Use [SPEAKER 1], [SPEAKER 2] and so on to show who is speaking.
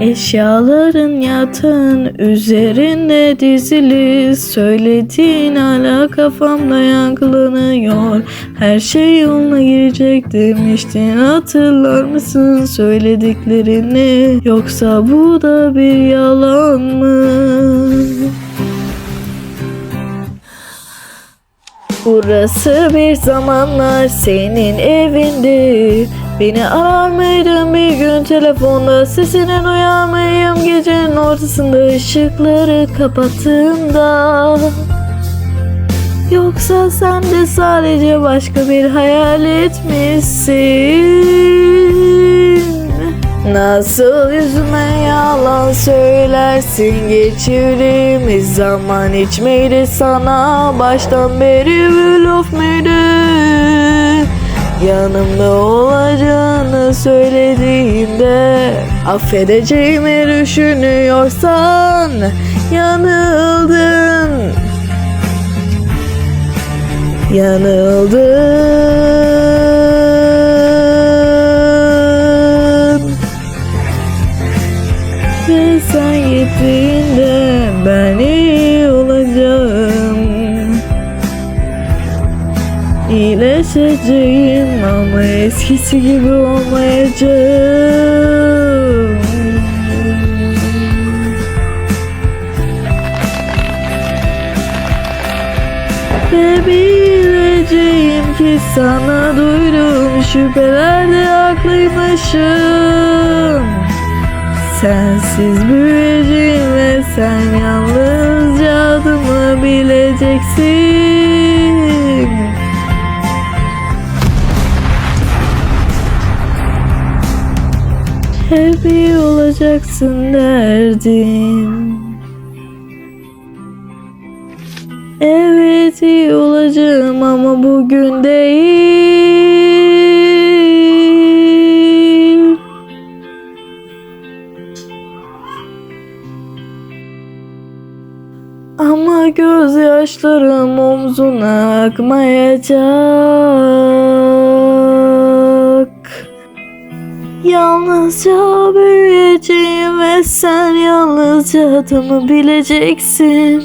[SPEAKER 1] Eşyaların yatağın üzerinde dizili Söylediğin hala kafamda yankılanıyor. Her şey yoluna girecek demiştin Hatırlar mısın söylediklerini? Yoksa bu da bir yalan mı? Burası bir zamanlar senin evindi Beni arar mıydın bir gün telefonda Sesinin uyar mıyım gecenin ortasında ışıkları kapattığımda Yoksa sen de sadece başka bir hayalet misin? Nasıl yüzüme yalan söylersin geçirdiğimiz zaman hiç miydi sana baştan beri bir laf mıydı? Yanımda olacağını söylediğimde affedeceğimi düşünüyorsan yanıldın. Yanıldın. İyileşeceğim ama eskisi gibi olmayacağım. Ve bileceğim ki sana duyduğum şüphelerde haklıymışım. Sensiz büyüyeceğim ve sen yalnızca adımı bileceksin Hep iyi olacaksın derdim Evet iyi olacağım ama bugün değil. Ama gözyaşlarım omzuna akmayacak Yalnızca büyüyeceğim ve sen yalnızca adımı bileceksin